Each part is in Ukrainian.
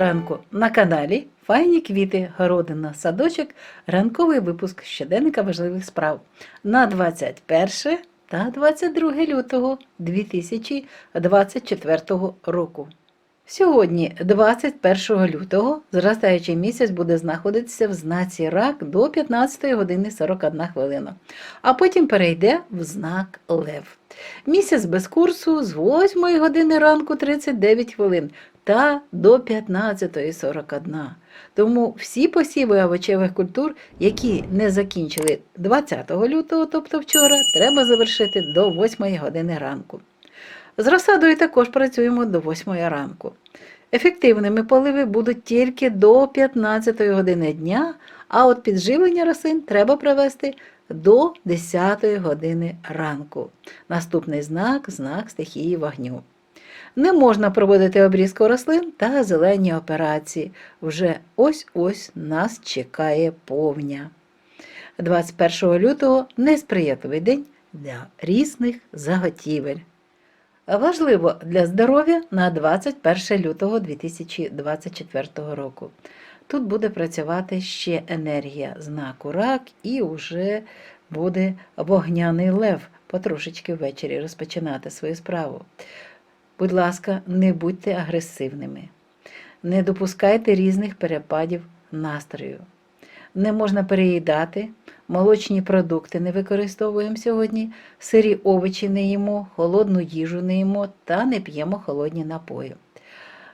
ранку на каналі Файні квіти, городина, садочок, ранковий випуск щоденника важливих справ на 21 та 22 лютого 2024 року. Сьогодні, 21 лютого, зростаючий місяць буде знаходитися в знаці рак до 15 години 41 хвилина, а потім перейде в знак Лев. Місяць без курсу з 8 години ранку 39 хвилин та до 15.41. Тому всі посіви овочевих культур, які не закінчили 20 лютого, тобто вчора, треба завершити до 8 години ранку. З розсадою також працюємо до 8 ранку. Ефективними поливи будуть тільки до 15 години дня, а от підживлення рослин треба провести до 10 години ранку. Наступний знак знак стихії вогню. Не можна проводити обрізку рослин та зелені операції. Вже ось-ось нас чекає повня. 21 лютого несприятливий день для різних заготівель. Важливо для здоров'я на 21 лютого 2024 року. Тут буде працювати ще енергія знаку рак і вже буде вогняний лев потрошечки ввечері розпочинати свою справу. Будь ласка, не будьте агресивними, не допускайте різних перепадів настрою. Не можна переїдати, молочні продукти не використовуємо сьогодні, сирі овочі не їмо, холодну їжу не їмо та не п'ємо холодні напої.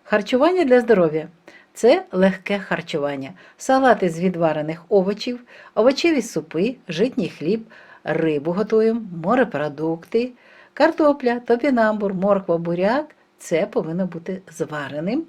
Харчування для здоров'я це легке харчування, салати з відварених овочів, овочеві супи, житній хліб, рибу готуємо, морепродукти, картопля, топінамбур, морква, буряк це повинно бути звареним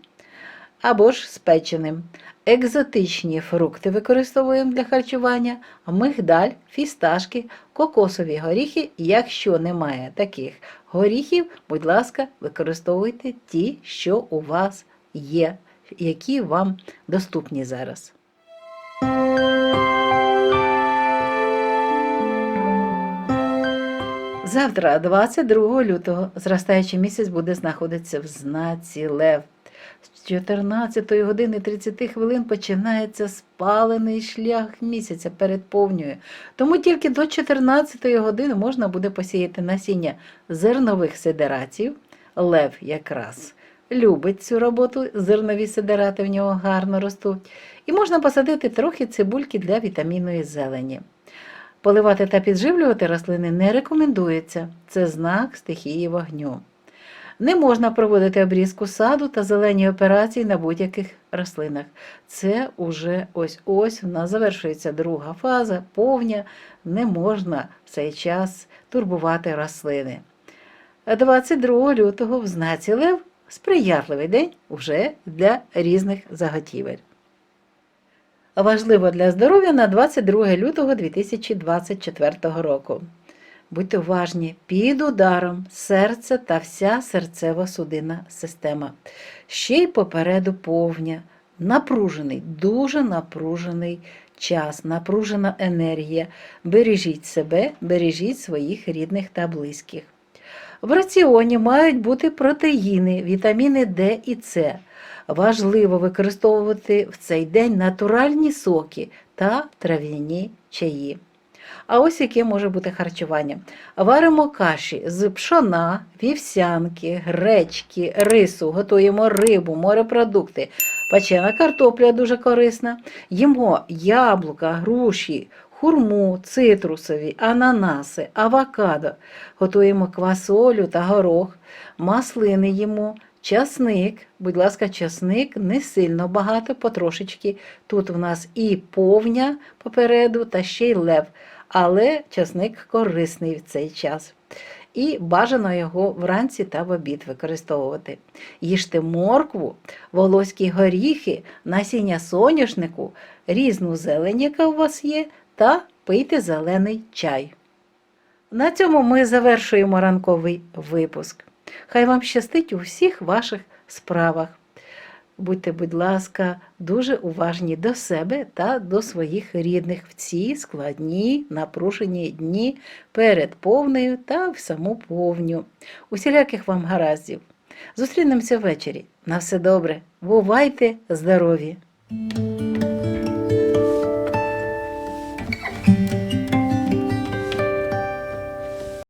або ж спеченим. Екзотичні фрукти використовуємо для харчування, мигдаль, фісташки, кокосові горіхи. Якщо немає таких горіхів, будь ласка, використовуйте ті, що у вас є, які вам доступні зараз. Завтра, 22 лютого, зростаючий місяць буде знаходитися в знаці Лев. З 14 години 30 хвилин починається спалений шлях місяця перед повньою. Тому тільки до 14 години можна буде посіяти насіння зернових сидератів. Лев якраз любить цю роботу, зернові сидерати в нього гарно ростуть. І можна посадити трохи цибульки для вітамінної зелені. Поливати та підживлювати рослини не рекомендується. Це знак стихії вогню. Не можна проводити обрізку саду та зелені операції на будь-яких рослинах. Це уже ось-ось в нас завершується друга фаза, повня, не можна в цей час турбувати рослини. 22 лютого в знаці Лев сприятливий день уже для різних заготівель. Важливо для здоров'я на 22 лютого 2024 року. Будьте уважні, під ударом серце та вся серцево-судинна система. Ще й попереду повня, напружений, дуже напружений час, напружена енергія. Бережіть себе, бережіть своїх рідних та близьких. В раціоні мають бути протеїни, вітаміни Д і С. Важливо використовувати в цей день натуральні соки та трав'яні чаї. А ось яке може бути харчування. Варимо каші з пшона, вівсянки, гречки, рису, готуємо рибу, морепродукти, печена картопля дуже корисна, їмо яблука, груші, хурму, цитрусові, ананаси, авокадо, готуємо квасолю та горох, маслини їмо. Часник, будь ласка, часник не сильно багато, потрошечки. Тут в нас і повня попереду, та ще й лев але часник корисний в цей час. І бажано його вранці та в обід використовувати. Їжте моркву, волоські горіхи, насіння соняшнику, різну зелень, яка у вас є, та пийте зелений чай. На цьому ми завершуємо ранковий випуск. Хай вам щастить у всіх ваших справах. Будьте, будь ласка, дуже уважні до себе та до своїх рідних в ці складні напружені дні перед повнею та в саму повню. Усіляких вам гараздів. Зустрінемося ввечері. На все добре. Бувайте здорові!